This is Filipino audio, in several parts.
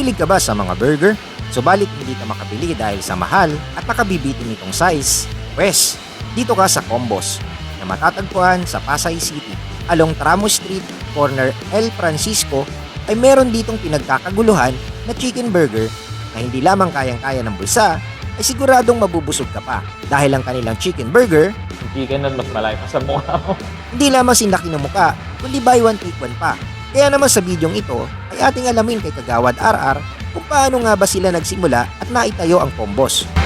Mahilig ka ba sa mga burger? Subalit hindi ka makabili dahil sa mahal at nakabibitin nitong size? Pwes, dito ka sa Combos na matatagpuan sa Pasay City. Along Tramo Street, corner El Francisco ay meron ditong pinagkakaguluhan na chicken burger na hindi lamang kayang-kaya ng bulsa ay siguradong mabubusog ka pa dahil ang kanilang chicken burger Yung chicken nun, mas malaki pa sa mukha mo. hindi lamang sinlaki ng muka, kundi buy one take one pa. Kaya naman sa bidyong ito ay ating alamin kay Kagawad RR kung paano nga ba sila nagsimula at naitayo ang Combos.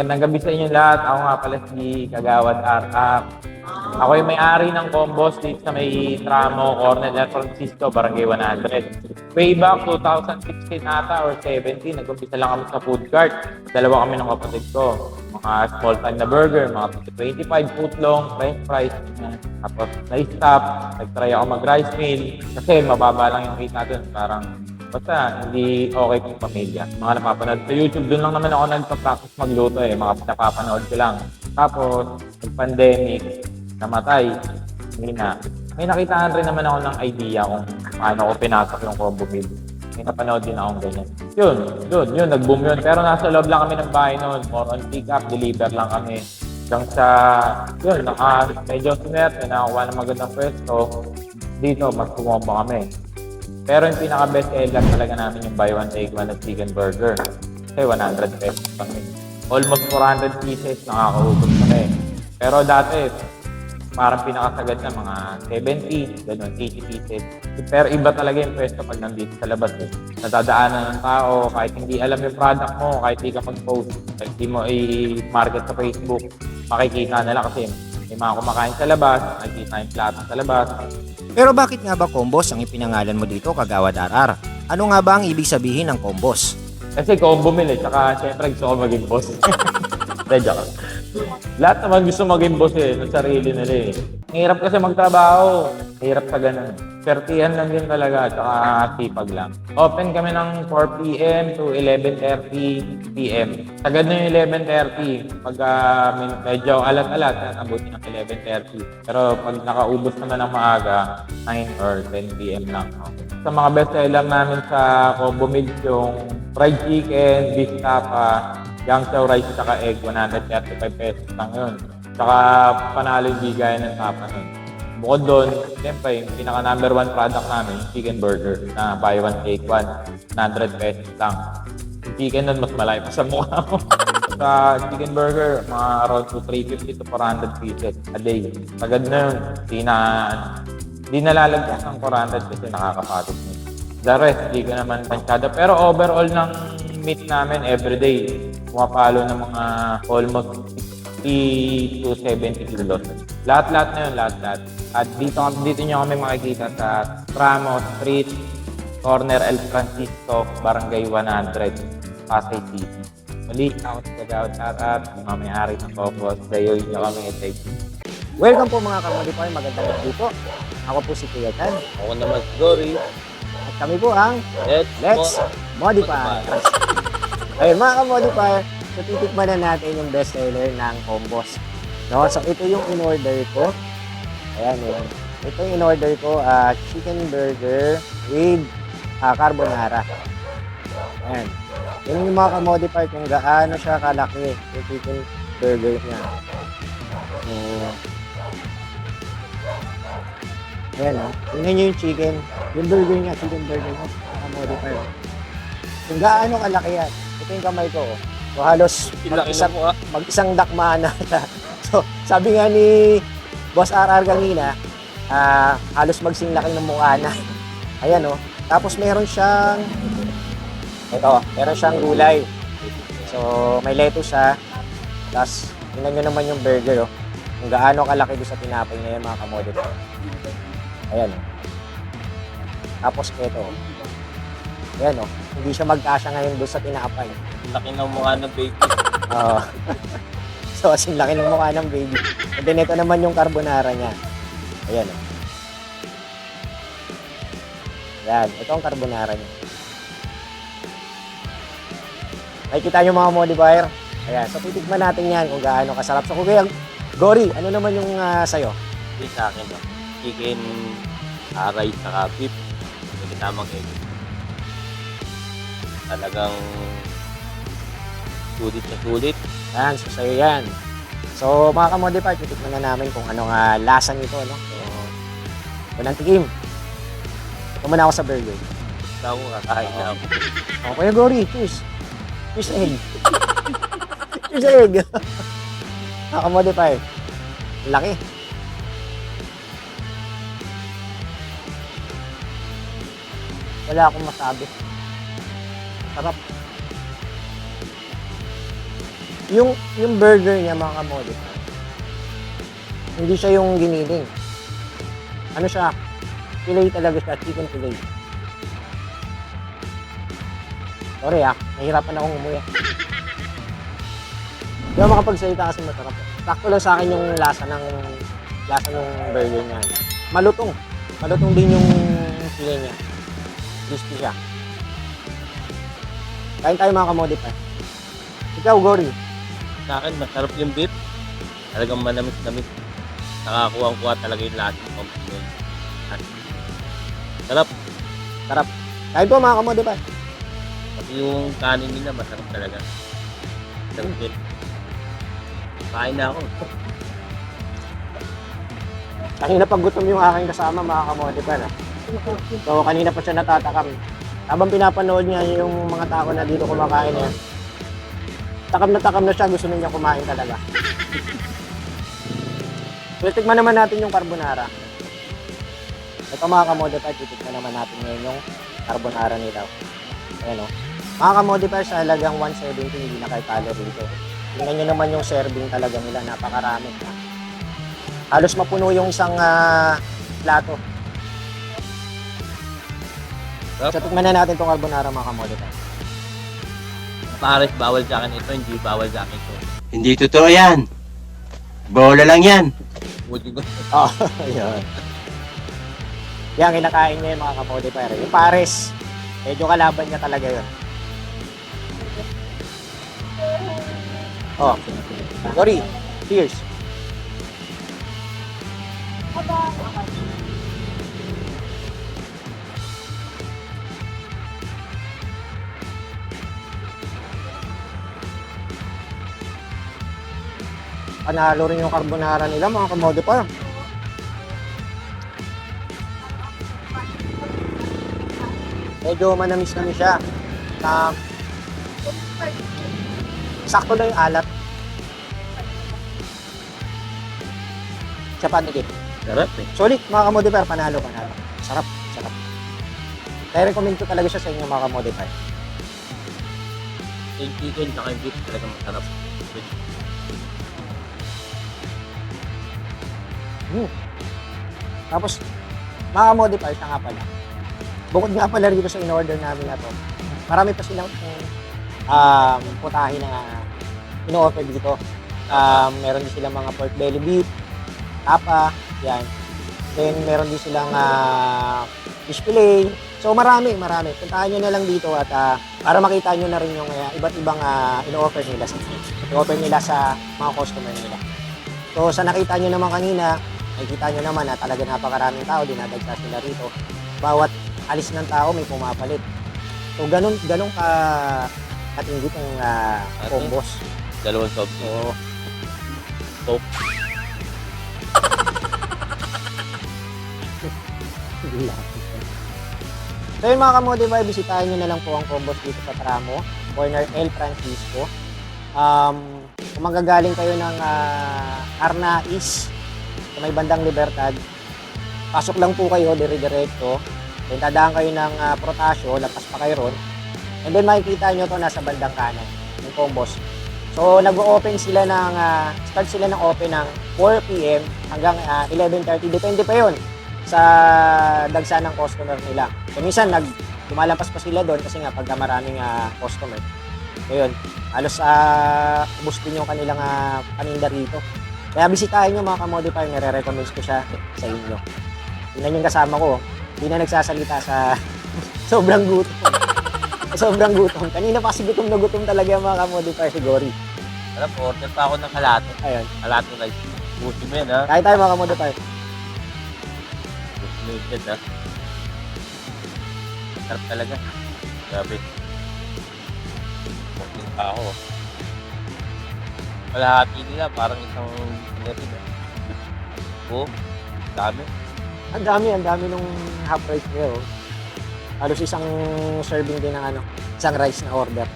Magandang gabi sa inyo lahat. Ako nga pala si Kagawad RR. Ako yung may-ari ng combos dito sa may tramo, Cornel El Francisco, Barangay 100. Way back 2016 ata or 17, nag-umpisa lang kami sa food cart. Dalawa kami ng kapatid ko. Mga small time na burger, mga 25 foot long, french fries. Tapos na-stop, nag-try ako mag-rice meal. Kasi mababa lang yung rate natin. Parang Basta hindi okay kung pamilya. Mga napapanood sa YouTube, doon lang naman ako nagpa-practice magluto eh. Mga napapanood ko lang. Tapos, nag-pandemic, namatay, hindi na. May nakitaan rin naman ako ng idea kung paano ko pinasok yung combo meal. May napanood din akong ganyan. Yun, yun, yun, nag-boom yun. Pero nasa loob lang kami ng bahay noon. More on pick up, deliver lang kami. Hanggang sa, yun, naka, medyo sinerte, nakakuha ng magandang pwesto. Dito, mas kumombo kami. Pero yung pinaka-best seller talaga namin yung buy one take one at chicken burger. Kasi 100 pesos kami. Almost 400 pieces nakakaubos kami. Pero dati, parang pinakasagad na mga 70, ganun, 80 pieces. Pero iba talaga yung pwesto pag nandito sa labas eh. Nadadaanan ng tao, kahit hindi alam yung product mo, kahit hindi ka mag-post, kahit hindi mo i-market sa Facebook, makikita nila kasi may mga kumakain sa labas, nakikita yung plato sa labas, Pero bakit nga ba Combos ang ipinangalan mo dito, Kagawad RR? Ano nga ba ang ibig sabihin ng Combos? Kasi combo meal eh. Tsaka syempre gusto ko maging boss. Medyo ka. Lahat naman gusto maging boss eh. Sa sarili nila eh. Hirap kasi magtrabaho. Hirap sa ganun. Pertihan lang din talaga. Tsaka sipag lang. Open kami ng 4 p.m. to 11.30 p.m. Sagad na yung 11.30. Pag min- medyo alat-alat, abuti ng 11.30. Pero pag nakaubos naman ng maaga, 9 or 10 p.m. lang. Sa mga best seller namin sa combo meals yung fried chicken, beef tapa, chow rice saka egg, 135 pesos lang yun. Saka panalo yung bigay ng tapa nun. Bukod doon, siyempre, yung pinaka number one product namin, yung chicken burger na buy one take one, 100 pesos lang. Yung chicken nun, mas malaki pa sa mukha mo. sa chicken burger, mga around to 350 to 400 pieces a day. Sagad na yun, di na, di nalalagyan ng 400 kasi nakakapagod mo. The rest, di ko naman pansyado. Pero overall ng meat namin everyday, pumapalo ng mga almost 60 to 70 kilos. Lahat-lahat na yun, lahat-lahat. At dito, dito nyo kami makikita sa Tramo Street, corner El Francisco, Barangay 100, Pasay City. Muli, ako si Kagawad Tatat, mga may-ari ng Cocos. Dayo nyo kami i-take. Welcome po mga kamodify, magandang gabi po. Ako po si Kuya Tan. Ako naman si Dory. At kami po ang Let's, Let's Modify. Ayun mga ka-modify, so titikman na natin yung best seller ng combos. No? So ito yung in-order ko. Ayan yun. Ito yung in-order ko, ah, chicken burger with ah, carbonara. Ayan. Yun yung mga ka-modify kung gaano siya kalaki yung chicken burger niya. So, ayan o. Tingnan nyo yung chicken. Yung burger niya, chicken burger niya. Ka-modify. oh. Kung gaano kalaki yan. Ito yung kamay ko. oh. So halos mag-isang, ah. mag-isang dakmaan na. so sabi nga ni Boss RR kanina, ah, halos magsinglaki ng mukha na. Ayan oh. Tapos meron siyang ito, meron siyang gulay. So may lettuce siya. Tapos tingnan nyo naman yung burger oh. Kung gaano kalaki doon sa tinapay na yan mga kamodit. Ayan oh. Tapos ito oh. Ayan oh. Hindi siya magkasya ngayon doon sa tinapay. Laki ng mukha ng baby. Oo. so, kasing laki ng mukha ng baby. And then, ito naman yung carbonara niya. Ayan. oh. Yan, ito ang carbonara niya. Nakikita niyo mga modifier? Ayan, so titigman natin yan kung gaano kasarap. So, Kuya Gory, ano naman yung ah, sa'yo? Hindi sa akin, no? Chicken, aray, saka beef. Hindi tamang egg. Talagang sulit na sulit. Yan, so sa'yo yan. So, mga kamodify, titikman na namin kung ano nga lasa nito, no? So, walang tikim. Ito muna ako sa burger. Basta ako kakain na ako. Oh, Kuya Gory, cheers. Cheers egg. cheers egg. mga kamodify. Laki. Wala akong masabi. Sarap. Yung yung burger niya mga kamodify. Hindi siya yung giniling. Ano siya? Fillet talaga siya, chicken fillet. Sorry ah, nahihirapan akong umuya. Hindi ako makapagsalita kasi masarap. Sakto lang sa akin yung lasa ng lasa ng burger niya. Malutong. Malutong din yung fillet niya. Crispy siya. Kain tayo mga kamodify. Ikaw, Gory. Sa akin, masarap yung beef. Talagang manamis-namis. Nakakuha-kuha talaga yung lasa ng compliment. At sarap. Kain po mga kamodify. Pati yung kanin nila, masarap talaga. Sarap din. Kain na ako. Kanina pag gutom yung aking kasama, mga kamodify. So, kanina pa siya natatakam. Habang pinapanood niya yung mga tao na dito kumakain niya, takam na takam na siya, gusto na niya kumain talaga. so, tikman naman natin yung carbonara. Ito mga kamodify, titikman naman natin ngayon yung carbonara nila. Ayan o. Mga kamodify, sa halagang 170, hindi na kayo calorie dito. Tingnan nyo naman yung serving talaga nila, napakarami. Halos mapuno yung isang ah, plato. Sarap. So, tikman na natin itong carbonara mga kamodify. Pares, bawal sa akin ito, hindi bawal sa akin ito. Hindi totoo yan. Bola lang yan. Buti ko. Oh, yun. Yan, kinakain niya yung mga kamodify. Yung pares, medyo kalaban niya talaga yun. Oh, sorry. Cheers. Panalo rin yung carbonara nila, mga kamodify. medyo manamis-namis siya. Na sakto lang yung alat. Siya pa dikit. Sarap eh. Solid, mga kamodify, panalo, panalo. Sarap, sarap. Kaya recommend ko talaga siya sa inyo mga kamodify. Yung chicken, saka yung beef, talagang masarap. Tapos, mga kamodify, siya nga pala. Bukod nga pala rito sa in-order namin na to, marami pa silang um, putahe na ino-offer dito. Um, meron din silang mga pork belly beef, tapa, yan. Then, meron din silang ah, fish fillet. So, marami, marami. Puntahan nyo na lang dito at ah, para makita nyo na rin yung ah, iba't ibang ah, ino-offer nila sa ino-offer nila sa mga customer nila. So, sa nakita nyo naman kanina, nakikita nyo naman na talaga napakaraming tao, dinadagsa sila rito. Bawat alis ng tao may pumapalit. So, ganun, ganun ka katindi ang uh, Ate? combos. Dalawang soft drink. So, Coke. So yun mga kamodify, bisitahin nyo na lang po ang combos dito sa Tramo, corner El Francisco. Um, kung magagaling kayo ng uh, Arnais, sa may bandang Libertad, pasok lang po kayo, dire-diretso. Then dadaan kayo ng uh, Protasio, lapas pa kayo ron. And then makikita nyo to nasa bandang kanan, yung combos. So nag-open sila ng, ah, start sila ng open ng 4 p.m. hanggang ah, 11.30. Depende pa yon sa dagsa ng customer nila. So minsan nag lumalampas pa sila doon kasi nga pagka maraming ah, customer. So yun, halos uh, ubos din yung kanilang ah, paninda rito. Kaya bisitahin nyo mga kamodify, nire-recommend ko siya sa inyo. Tingnan yung kasama ko, hindi na nagsasalita sa Sobrang gutom. Sobrang gutom. Kanina pa kasi gutom na gutom talaga yung mga kamodifier si Gory. Alam, order pa ako ng kalato. Ayun. Kalato rice. Buti mo yan, ha? Kahit tayo mga kamodifier. Buti mo yan, ha? Sarap talaga. Grabe. Buti pa ako. Kalahati nila, parang isang pinarin, ha? Oo. Dami. Ang dami, ang dami nung half rice niya. Oh. Halos isang serving din ng ano, isang rice na order.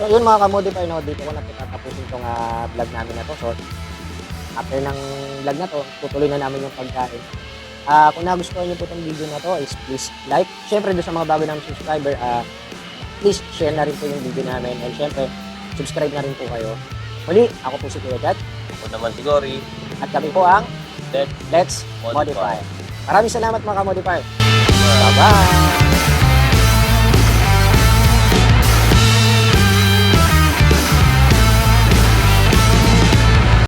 So yun mga kamodify, no, dito ko na tatapusin itong ah, vlog namin na to. So after ng vlog na to, tutuloy na namin yung pagkain. Ah, kung nagustuhan niyo po itong video na to, is please like. Siyempre, doon sa mga bago namin subscriber, ah, please share na rin po yung video namin. And siyempre, subscribe na rin po kayo. Muli, ako po si Kuya Gat. Ako naman si Gory. At kami po ang Let's Let's Modify. Modify. Maraming salamat mga kamodify. Bye-bye!